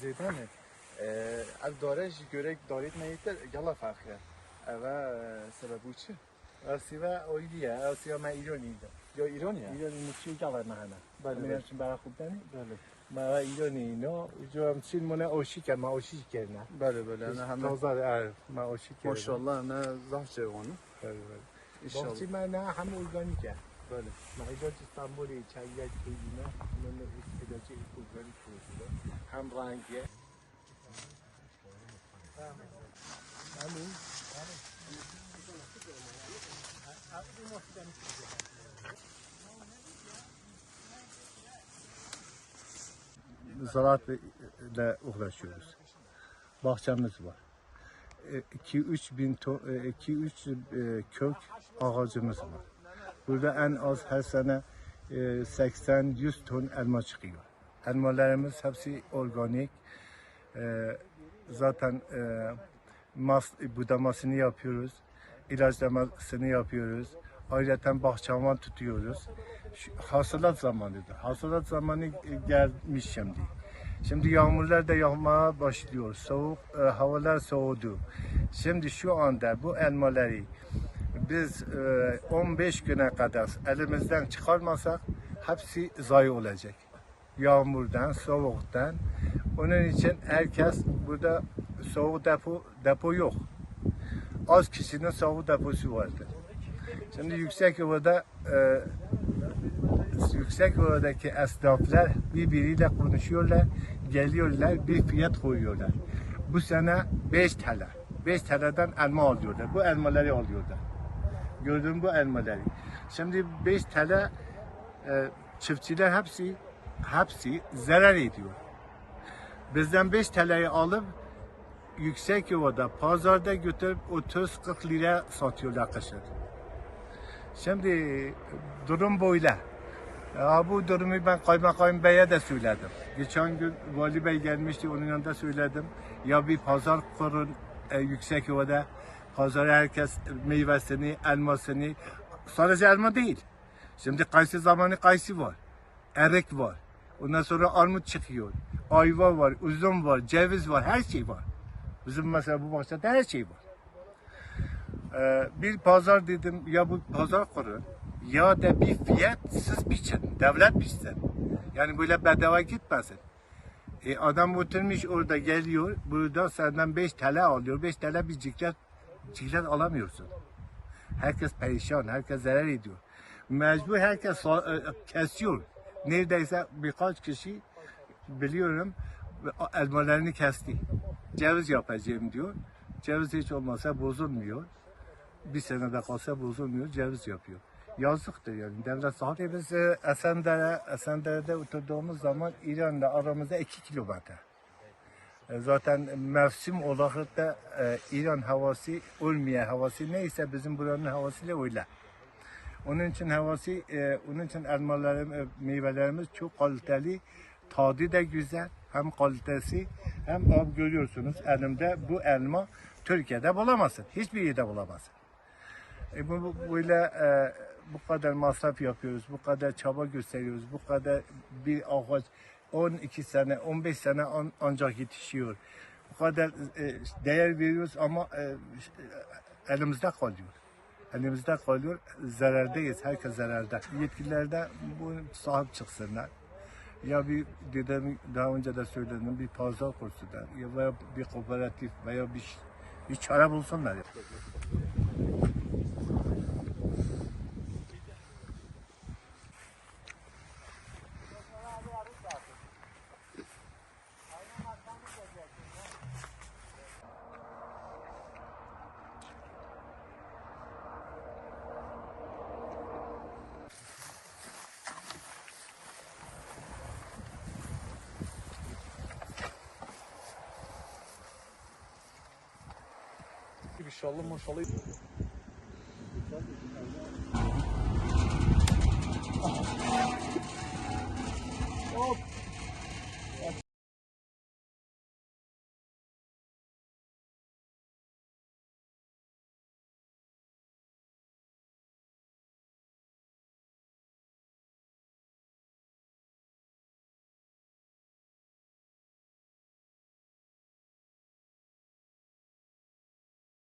zedane ev dare ji görek darit neyte yala farkı. Eve sebebu çi? Asiva oydiye, asiva ma İraniydi. Ya İran ya? İraniydi çi yalar mahana. Bale, Benim bale. için bana kubdani. Böyle. Ma İrani no, jo am çin mona oşike ma oşik kerna. Böyle böyle. Ne hem Tazar er ma oşik kerna. maşallah ne zahçe onu. Böyle böyle. İnşallah. Bahçı ma ne hem organik. Böyle. Ma İran İstanbul'u çayya kıyına, bunu istediği organik rengi. Amin. Ziraatla uğraşıyoruz. Bahçemiz var. 2-3 bin ton, 2-3 kök ağacımız var. Burada en az her sene e, 80-100 ton elma çıkıyor. Elmalarımız hepsi organik. E, Zaten e, mas, budamasını yapıyoruz. ilaçlamasını yapıyoruz. Ayrıca bahçavan tutuyoruz. Şu, hasılat zamanıdır. Hasılat zamanı e, gelmiş şimdi. Şimdi yağmurlar da yağmaya başlıyor. Soğuk, e, havalar soğudu. Şimdi şu anda bu elmaları biz e, 15 güne kadar elimizden çıkarmasak hepsi zayi olacak. Yağmurdan, soğuktan. Onun için herkes burada soğuk depo, depo yok. Az kişinin soğuk deposu vardır. Şimdi yüksek ovada e, yüksek ovadaki esnaflar birbiriyle konuşuyorlar, geliyorlar, bir fiyat koyuyorlar. Bu sene 5 TL. 5 TL'den elma alıyorlar. Bu elmaları alıyorlar. Gördüğüm bu elmaları. Şimdi 5 TL e, çiftçiler hepsi hepsi zarar ediyor. Bizden 5 TL'yi alıp yüksek ovada pazarda götürüp 30-40 lira satıyorlar kışın. Şimdi durum böyle. Ya bu durumu ben kaymakam beye de söyledim. Geçen gün vali bey gelmişti onun yanında söyledim. Ya bir pazar kurun e, yüksek ovada. Pazara herkes meyvesini, elmasını, sadece elma değil. Şimdi kayısı zamanı kayısı var. Erik var. Ondan sonra armut çıkıyor. Ayva var, üzüm var, ceviz var, her şey var. Bizim mesela bu bahçede her şey var. Ee, bir pazar dedim ya bu pazar kurun ya da bir fiyat siz biçin, devlet biçsin. Yani böyle bedava gitmesin. E, adam oturmuş orada geliyor, burada senden 5 TL alıyor, 5 TL bir ciklet, ciklet alamıyorsun. Herkes perişan, herkes zarar ediyor. Mecbur herkes e, kesiyor. Neredeyse birkaç kişi biliyorum elmalarını kesti. Ceviz yapacağım diyor. Ceviz hiç olmasa bozulmuyor. Bir senede kalsa bozulmuyor, ceviz yapıyor. Yazıktır yani. Devlet zaten biz e, Esendere, Esendere'de oturduğumuz zaman İran'la aramızda 2 kilometre. E, Zaten mevsim olarak da e, İran havası, Urmiye havası neyse bizim buranın havasıyla öyle. Onun için havası, e, onun için elmalarım, e, meyvelerimiz çok kaliteli, tadı da güzel, hem kalitesi hem abi görüyorsunuz elimde bu elma Türkiye'de bulamazsın, hiçbir yerde bulamazsın. E, bu- böyle e, bu kadar masraf yapıyoruz, bu kadar çaba gösteriyoruz, bu kadar bir ağaç 12 sene, 15 sene an- ancak yetişiyor. Bu kadar e, değer veriyoruz ama e, elimizde kalıyor. Elimizde kalıyor, zarardayız, herkes zararda. Yetkililer de bu sahip çıksınlar. Ya bir dedim daha önce de söyledim bir pazar kursudan ya veya bir kooperatif veya bir bir çare bulsunlar. İnşallah maşallah.